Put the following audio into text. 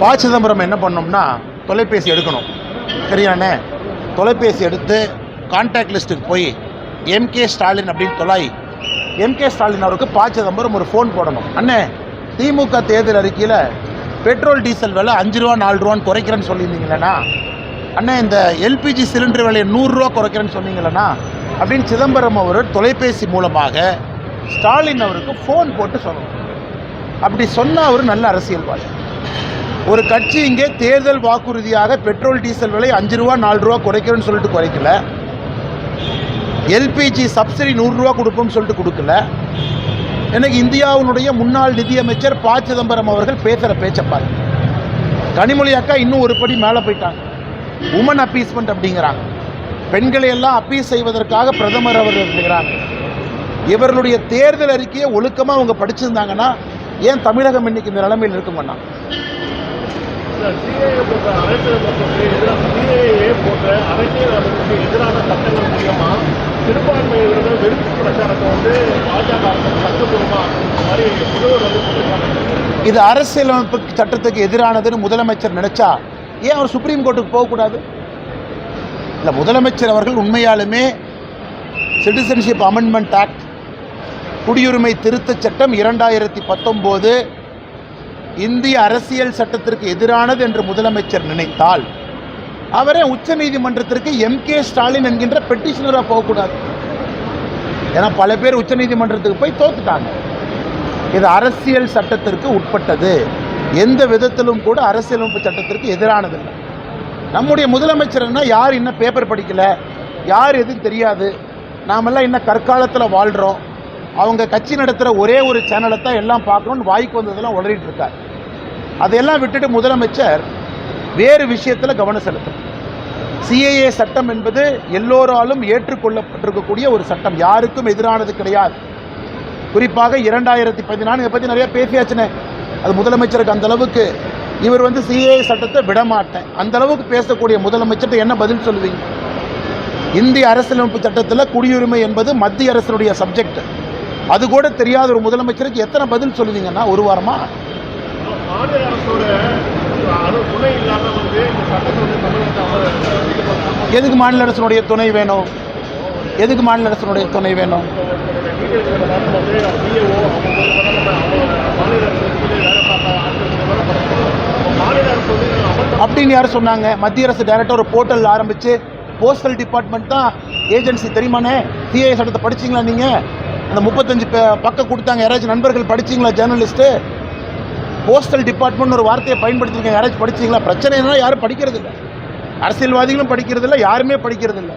ப சிதம்பரம் என்ன பண்ணோம்னா தொலைபேசி எடுக்கணும். சரியாண்ணே தொலைபேசி எடுத்து கான்டாக்ட் லிஸ்ட்டுக்கு போய் எம்கே ஸ்டாலின் அப்படின்னு தொலாய் எம்கே ஸ்டாலின் அவருக்கு ப சிதம்பரம் ஒரு ஃபோன் போடணும். அண்ணே திமுக தேர்தல் அறிக்கையில் பெட்ரோல் டீசல் விலை அஞ்சு ரூபா நாலு ரூபான்னு குறைக்கிறேன்னு சொல்லியிருந்தீங்களேண்ணா. அண்ணே இந்த எல்பிஜி சிலிண்டர் விலையை நூறுரூவா குறைக்கிறேன்னு சொன்னீங்களேண்ணா. அப்படின்னு சிதம்பரம் அவர் தொலைபேசி மூலமாக ஸ்டாலின் அவருக்கு ஃபோன் போட்டு சொல்லணும் அப்படி சொன்னால் அவர் நல்ல அரசியல்வாதி. ஒரு கட்சி இங்கே தேர்தல் வாக்குறுதியாக பெட்ரோல் டீசல் விலை அஞ்சு ரூபா நாலு ரூபா குறைக்கிறேன்னு சொல்லிட்டு குறைக்கல. எல்பிஜி சப்சிடி நூறுரூவா கொடுப்போம்னு சொல்லிட்டு கொடுக்கல. எனக்கு இந்தியாவினுடைய முன்னாள் நிதியமைச்சர் ப. சிதம்பரம் அவர்கள் பேசுகிற பேச்சை பாருங்க கனிமொழி அக்கா இன்னும் ஒரு படி மேலே போயிட்டாங்க. உமன் அப்பீஸ்மெண்ட் அப்படிங்கிறாங்க. பெண்களை எல்லாம் அப்பீஸ் செய்வதற்காக பிரதமர் அவர்கள் இருக்கிறாங்க இவர்களுடைய தேர்தல் அறிக்கையை ஒழுக்கமாக அவங்க படிச்சிருந்தாங்கன்னா ஏன் தமிழகம் இன்னைக்கு இந்த நிலைமையில் இருக்குங்கண்ணா? இது அரசியலமைப்பு சட்டத்துக்கு எதிரானதுன்னு முதலமைச்சர் நினைச்சா ஏன் அவர் சுப்ரீம் கோர்ட்டுக்கு போகக்கூடாது இல்லை முதலமைச்சர் அவர்கள் உண்மையாலுமே சிட்டிசன்ஷிப் அமெண்ட்மெண்ட் ஆக்ட் குடியுரிமை திருத்தச் சட்டம் இரண்டாயிரத்தி பத்தொம்போது இந்திய அரசியல் சட்டத்திற்கு எதிரானது என்று முதலமைச்சர் நினைத்தால் அவரே உச்சநீதிமன்றத்திற்கு எம் கே ஸ்டாலின் என்கின்ற பெட்டிஷனராக போகக்கூடாது. ஏன்னா பல பேர் உச்சநீதிமன்றத்துக்கு போய் தோத்துட்டாங்க. இது அரசியல் சட்டத்திற்கு உட்பட்டது. எந்த விதத்திலும் கூட அரசியலமைப்பு சட்டத்திற்கு எதிரானதில்லை நம்முடைய முதலமைச்சர்னா யார் இன்னும் பேப்பர் படிக்கல? யார் எதுவும் தெரியாது? நாமெல்லாம் இன்னும் கற்காலத்தில் வாழ்கிறோம் அவங்க கட்சி நடத்துகிற ஒரே ஒரு சேனலை தான் எல்லாம் பார்க்கணும்னு வாய்க்கு வந்ததெல்லாம் உளறிட்டு இருக்கார். அதையெல்லாம் விட்டுட்டு முதலமைச்சர் வேறு விஷயத்தில் கவனம் செலுத்தும் சிஏஏ சட்டம் என்பது எல்லோராலும் ஏற்றுக்கொள்ளப்பட்டிருக்கக்கூடிய ஒரு சட்டம். யாருக்கும் எதிரானது கிடையாது. குறிப்பாக இரண்டாயிரத்தி பதினான்கு இதை பற்றி நிறைய பேசியாச்சுனே. அது முதலமைச்சருக்கு அந்த அளவுக்கு இவர் வந்து சிஏஏ சட்டத்தை விட மாட்டேன். அந்த அளவுக்கு பேசக்கூடிய முதலமைச்சர்கிட்ட என்ன பதில் சொல்லுவீங்க? இந்திய அரசியலமைப்பு சட்டத்தில் குடியுரிமை என்பது மத்திய அரசினுடைய சப்ஜெக்ட் அது கூட தெரியாத ஒரு முதலமைச்சருக்கு எத்தனை பதில் சொல்லுவீங்கன்னா ஒரு வாரமா? மாநில அரசோட எதுக்கு மாநில அரசினுடைய துணை வேணும்? எதுக்கு மாநில அரசினுடைய துணை வேணும்? அப்படின்னு யார் சொன்னாங்க. மத்திய அரசு டைரக்டர் ஒரு போர்ட்டல் ஆரம்பித்து போஸ்டல் டிபார்ட்மெண்ட் தான் ஏஜென்சி தெரியுமானே சிஏ சட்டத்தை படிச்சீங்களா நீங்கள் அந்த முப்பத்தஞ்சு பக்கம் கொடுத்தாங்க. யாராச்சும் நண்பர்கள் படிச்சிங்களா ஜேர்னலிஸ்ட்டு போஸ்டல் டிபார்ட்மெண்ட் ஒரு வார்த்தையை பயன்படுத்திருக்காங்க. யாராச்சும் படிச்சீங்களா? பிரச்சனைனா யாரும் படிக்கிறது இல்லை அரசியல்வாதிகளும் படிக்கிறது இல்லை யாருமே படிக்கிறது இல்லை